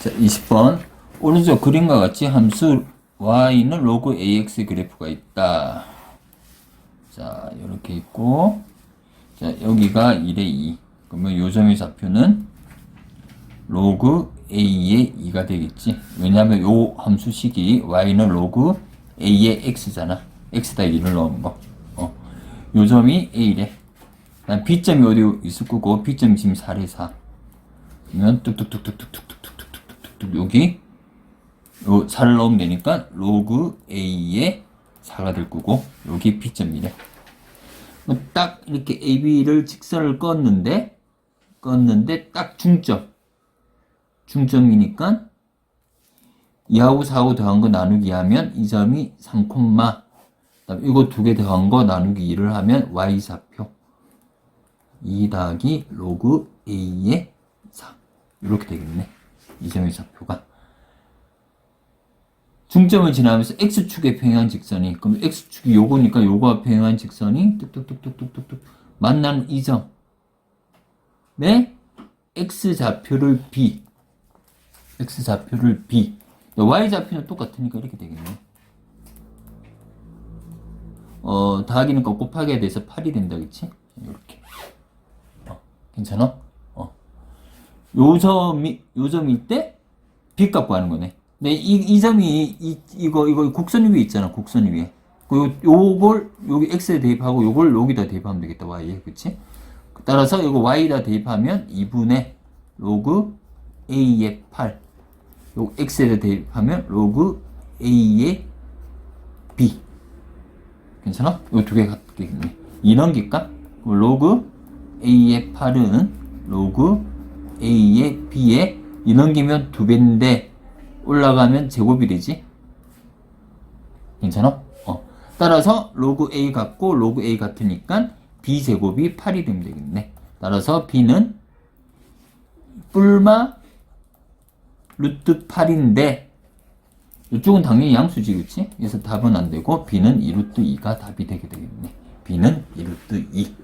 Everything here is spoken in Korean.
자, 20번. 오른쪽 그림과 같이 함수 y는 로그 ax 그래프가 있다. 자, 이렇게 있고, 자, 여기가 1의 2. 그러면 요점의 좌표는 로그 a의 2가 되겠지. 왜냐하면 요 함수식이 y는 로그 a의 x잖아. x다 2를 넣은 거. 어. 요점이 a래. 난 b점이 어디 있을 거고, b점이 지금 4래 4. 그러면 뚝뚝뚝뚝뚝뚝뚝. 여기 요 4를 넣으면 되니까 로그 a의 4가 될 거고 여기. 그럼 딱 이렇게 AB를 직선을 껐는데 껐는데 딱 중점. 중점이니까 2하고 4하고 더한 거 나누기 하면 이 점이 3, 그다음에 이거 두 개 더한 거 나누기 2를 하면 y좌표. 2 더하기 로그 a의 4 이렇게 되겠네 이 점의 좌표가 중점을 지나면서 x축에 평행한 직선이 그럼 x축이 요거니까 요거와 평행한 직선이 뚝뚝뚝뚝뚝뚝 만나는 이 점에 x좌표를 b. X좌표를 b. y좌표는 똑같으니까 이렇게 되겠네. 어 더하기니까 곱하기에 대해서 8이 된다 그치? 이렇게. 어, 괜찮아? 어. 요점이 요점일 때 b 값 구하는 거네 네, 이, 이 점이, 이, 이거, 이거 곡선 위에 있잖아, 곡선 위에. 그, 요걸, 여기 x에 대입하고, 요걸 여기다 대입하면 되겠다, y에. 그치? 따라서 이거 y에다 대입하면 2분의 로그 a의 8. 요 x에다 대입하면 로그 a의 b. 괜찮아? 요 두 개 같겠네. 2 넘길까? 그럼 로그 a의 8은 로그 a의 b에 2 넘기면 두 배인데, 올라가면 제곱이 되지? 괜찮아? 어. 따라서 로그 a 같고 로그 a 같으니까 b 제곱이 8이 되면 되겠네. 따라서 b는 뿔마 루트 8인데 이쪽은 당연히 양수지 그치? 그래서 답은 안 되고 b는 2루트 2가 답이 되게 되겠네. b는 2루트 2.